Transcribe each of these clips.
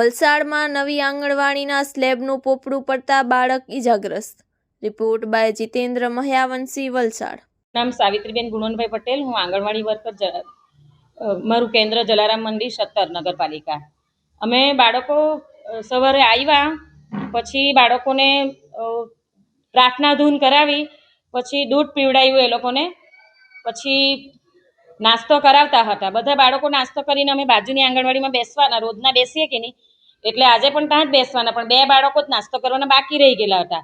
વલસાડમાં નવી આંગણવાડીના સ્લેબનું પોપડું પડતા બાળક ઇજાગ્રસ્ત રિપોર્ટ બાય જીતેન્દ્ર મહ્યાવંશી, વલસાડ. નામ સાવિત્રીબેન ગુણવંતભાઈ પટેલ, હું આંગણવાડી વર્કર મારું કેન્દ્ર જલારામ મંદિર, સત્તર નગરપાલિકા. અમે બાળકો સવારે આવ્યા પછી બાળકોને પ્રાર્થના ધૂન કરાવી, પછી દૂધ પીવડાવ્યું એ લોકોને, પછી નાસ્તો કરાવતા હતા. બધા બાળકો નાસ્તો કરીને અમે બાજુની આંગણવાડીમાં બેસવાના, રોજના બેસીએ કે નહીં? એટલે આજે પણ ત્યાં જ બેસવાના, પણ બે બાળકો જ નાસ્તો કરવાના બાકી રહી ગયેલા હતા.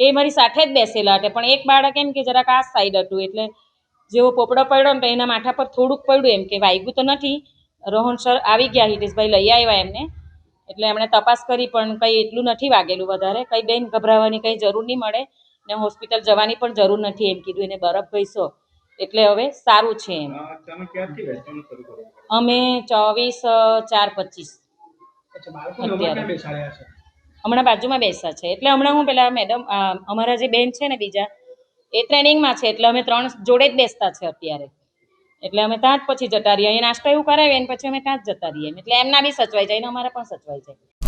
એ મારી સાથે જ બેસેલા હતા. પણ એક બાળક એમ કે જરાક આ સાઈડ હતું, એટલે જેવો પોપડો પડ્યો ને તો એના માથા પર થોડુંક પડ્યું એમ કે વાગ્યું તો નથી. રોહન સર આવી ગયા, હિતેશભાઈ લઈ આવ્યા એમને. એટલે એમણે તપાસ કરી, પણ કંઈ એટલું નથી વાગેલું વધારે. કંઈ બેન ગભરાવાની કંઈ જરૂર નહીં મળે ને હોસ્પિટલ જવાની પણ જરૂર નથી એમ કીધું. એને બરફ ઘઈસો. એટલે હવે સારું છે એમ. અમે ચોવીસ ચાર પચીસ. અત્યારે. હમણાં બાજુમાં બેસા છે. એટલે હમણાં હું પેલા મેડમ અમારા જે બેન છે ને બીજા એ ટ્રેનિંગમાં છે એટલે અમે ત્રણ જોડે જ બેસતા છે અત્યારે. એટલે અમે ત્યાં જ પછી જતા રહીએ. નાસ્તો એવું કરાવીએ ને પછી અમે ત્યાં જ જતા રહીએ. એટલે એમના બી સચવાઈ જાય ને અમારા પણ સચવાઈ જાય.